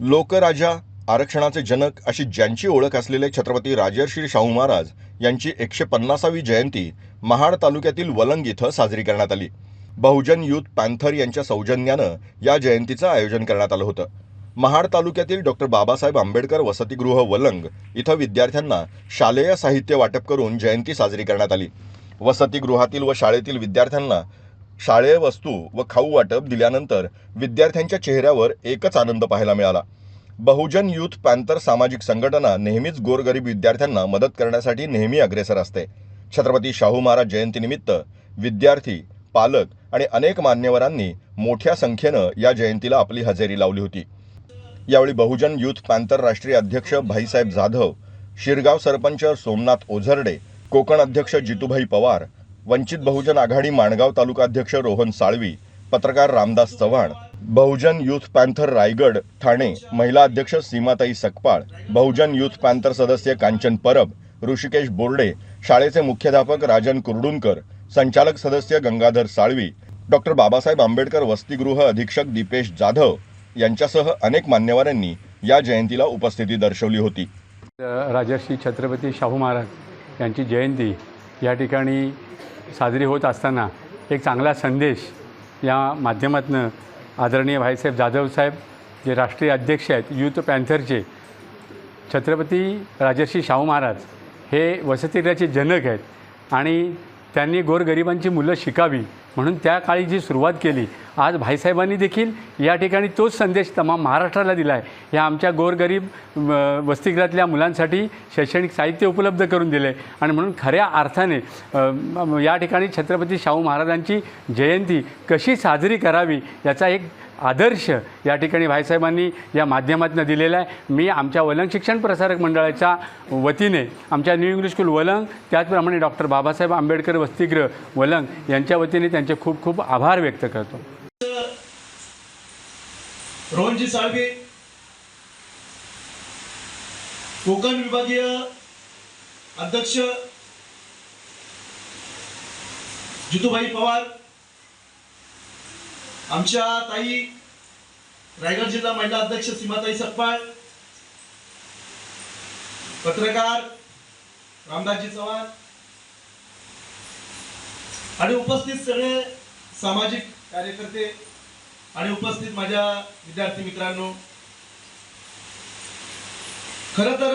लोकराजा आरक्षणाचे जनक अशी ज्यांची ओळख असलेले छत्रपती राजर्षी शाहू महाराज यांची एकशे पन्नासावी जयंती महाड तालुक्यातील वलंग इथं साजरी करण्यात आली. बहुजन युथ पॅन्थर यांच्या सौजन्यानं या जयंतीचं आयोजन करण्यात आलं होतं. महाड तालुक्यातील डॉक्टर बाबासाहेब आंबेडकर वसतिगृह वलंग इथं विद्यार्थ्यांना शालेय साहित्य वाटप करून जयंती साजरी करण्यात आली. वसतिगृहातील व शाळेतील विद्यार्थ्यांना शाळेय वस्तू व खाऊ वाटप दिल्यानंतर विद्यार्थ्यांच्या चेहऱ्यावर एकच आनंद पाहायला मिळाला. बहुजन यूथ पॅन्थर सामाजिक संघटना नेहमीच गोरगरीब विद्यार्थ्यांना मदत करण्यासाठी नेहमी अग्रेसर असते. छत्रपती शाहू महाराज जयंतीनिमित्त विद्यार्थी पालक आणि अनेक मान्यवरांनी मोठ्या संख्येनं या जयंतीला आपली हजेरी लावली होती. यावेळी बहुजन युथ पॅन्थर राष्ट्रीय अध्यक्ष भाईसाहेब जाधव शिरगाव सरपंच सोमनाथ ओझरडे कोकण अध्यक्ष जितूभाई पवार वंचित बहुजन आघाडी माणगाव तालुका अध्यक्ष रोहन साळवी पत्रकार रामदास चव्हाण बहुजन युथ पॅन्थर रायगड ठाणे महिला अध्यक्ष सीमाताई सकपाळ बहुजन युथ पॅन्थर सदस्य कांचन परब ऋषिकेश बोर्डे शाळेचे मुख्याध्यापक राजन कुरडूनकर संचालक सदस्य गंगाधर साळवी डॉक्टर बाबासाहेब आंबेडकर वसतिगृह अधीक्षक दीपेश जाधव यांच्यासह अनेक मान्यवरांनी या जयंतीला उपस्थिती दर्शवली होती. राजर्षी छत्रपती शाहू महाराज यांची जयंती या ठिकाणी साजरी होत असताना एक चांगला संदेश या माध्यमातून आदरणीय भाईसाहेब जाधव साहेब जे राष्ट्रीय अध्यक्ष आहेत युथ पॅन्थरचे छत्रपती राजर्षी शाहू महाराज हे वसतिगृहाचे जनक आहेत. आणि त्यांनी गोरगरिबांची मुलं शिकावी म्हणून त्या काळी जी सुरुवात केली आज भाईसाहेबांनी देखील या ठिकाणी तोच संदेश तमाम महाराष्ट्राला दिला आहे या आमच्या गोरगरीब अ, वसतिगृहातल्या मुलांसाठी शैक्षणिक साहित्य उपलब्ध करून दिले आणि म्हणून खऱ्या अर्थाने या ठिकाणी छत्रपती शाहू महाराजांची जयंती कशी साजरी करावी याचा एक आदर्श या ठिकाणी भाईसाहेबांनी या माध्यमातून दिलेला आहे. मी आमच्या वलंग शिक्षण प्रसारक मंडळाच्या वतीने आमच्या न्यू इंग्लिश स्कूल वलंग त्याचप्रमाणे डॉक्टर बाबासाहेब आंबेडकर वसतिगृह वलंग यांच्या वतीने त्यांचे खूप खूप आभार व्यक्त करतो. रोहनजी साळवे कोकण विभागीय अध्यक्ष जितूभाई पवार आमच्या ताई रायगड जिल्हा महिला अध्यक्ष सीमाताई सकपाळ पत्रकार रामदासजी चव्हाण आणि उपस्थित सगळे सामाजिक कार्यकर्ते आणि उपस्थित माझ्या विद्यार्थी मित्रांनो खर तर